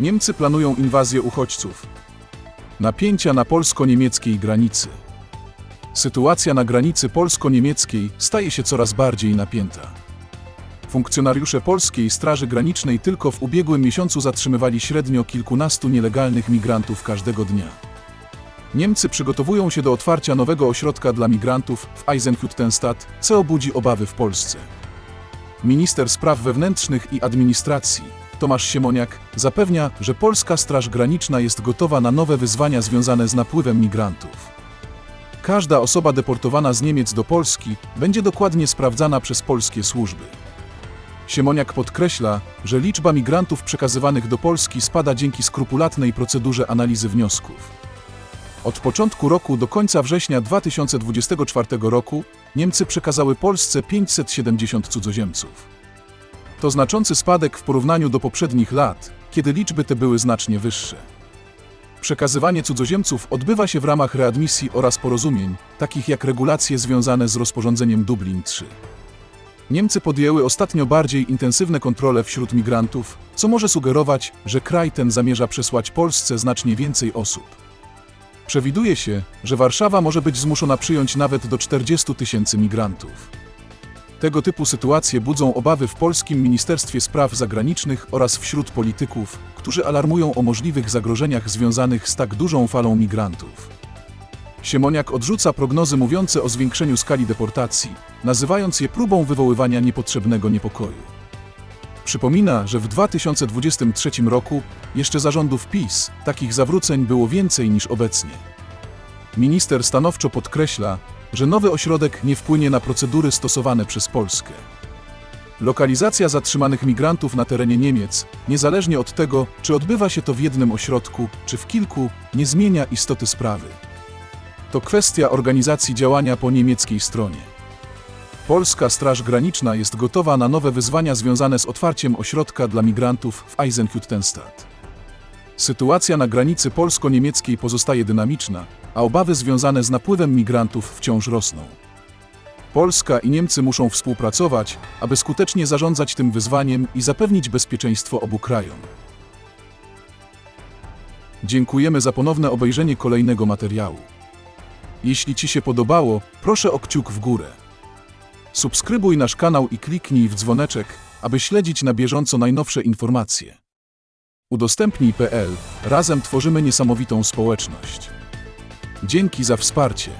Niemcy planują inwazję uchodźców. Napięcia na polsko-niemieckiej granicy. Sytuacja na granicy polsko-niemieckiej staje się coraz bardziej napięta. Funkcjonariusze polskiej Straży Granicznej tylko w ubiegłym miesiącu zatrzymywali średnio kilkunastu nielegalnych migrantów każdego dnia. Niemcy przygotowują się do otwarcia nowego ośrodka dla migrantów w Eisenhüttenstadt, co budzi obawy w Polsce. Minister Spraw Wewnętrznych i Administracji Tomasz Siemoniak zapewnia, że polska Straż Graniczna jest gotowa na nowe wyzwania związane z napływem migrantów. Każda osoba deportowana z Niemiec do Polski będzie dokładnie sprawdzana przez polskie służby. Siemoniak podkreśla, że liczba migrantów przekazywanych do Polski spada dzięki skrupulatnej procedurze analizy wniosków. Od początku roku do końca września 2024 roku Niemcy przekazały Polsce 570 cudzoziemców. To znaczący spadek w porównaniu do poprzednich lat, kiedy liczby te były znacznie wyższe. Przekazywanie cudzoziemców odbywa się w ramach readmisji oraz porozumień, takich jak regulacje związane z rozporządzeniem Dublin III. Niemcy podjęły ostatnio bardziej intensywne kontrole wśród migrantów, co może sugerować, że kraj ten zamierza przesłać Polsce znacznie więcej osób. Przewiduje się, że Warszawa może być zmuszona przyjąć nawet do 40 tysięcy migrantów. Tego typu sytuacje budzą obawy w polskim Ministerstwie Spraw Zagranicznych oraz wśród polityków, którzy alarmują o możliwych zagrożeniach związanych z tak dużą falą migrantów. Siemoniak odrzuca prognozy mówiące o zwiększeniu skali deportacji, nazywając je próbą wywoływania niepotrzebnego niepokoju. Przypomina, że w 2023 roku, jeszcze zarządów PiS, takich zawróceń było więcej niż obecnie. Minister stanowczo podkreśla, że nowy ośrodek nie wpłynie na procedury stosowane przez Polskę. Lokalizacja zatrzymanych migrantów na terenie Niemiec, niezależnie od tego, czy odbywa się to w jednym ośrodku, czy w kilku, nie zmienia istoty sprawy. To kwestia organizacji działania po niemieckiej stronie. Polska Straż Graniczna jest gotowa na nowe wyzwania związane z otwarciem ośrodka dla migrantów w Eisenhüttenstadt. Sytuacja na granicy polsko-niemieckiej pozostaje dynamiczna, a obawy związane z napływem migrantów wciąż rosną. Polska i Niemcy muszą współpracować, aby skutecznie zarządzać tym wyzwaniem i zapewnić bezpieczeństwo obu krajom. Dziękujemy za ponowne obejrzenie kolejnego materiału. Jeśli Ci się podobało, proszę o kciuk w górę. Subskrybuj nasz kanał i kliknij w dzwoneczek, aby śledzić na bieżąco najnowsze informacje. Udostępnij.pl Razem tworzymy niesamowitą społeczność. Dzięki za wsparcie.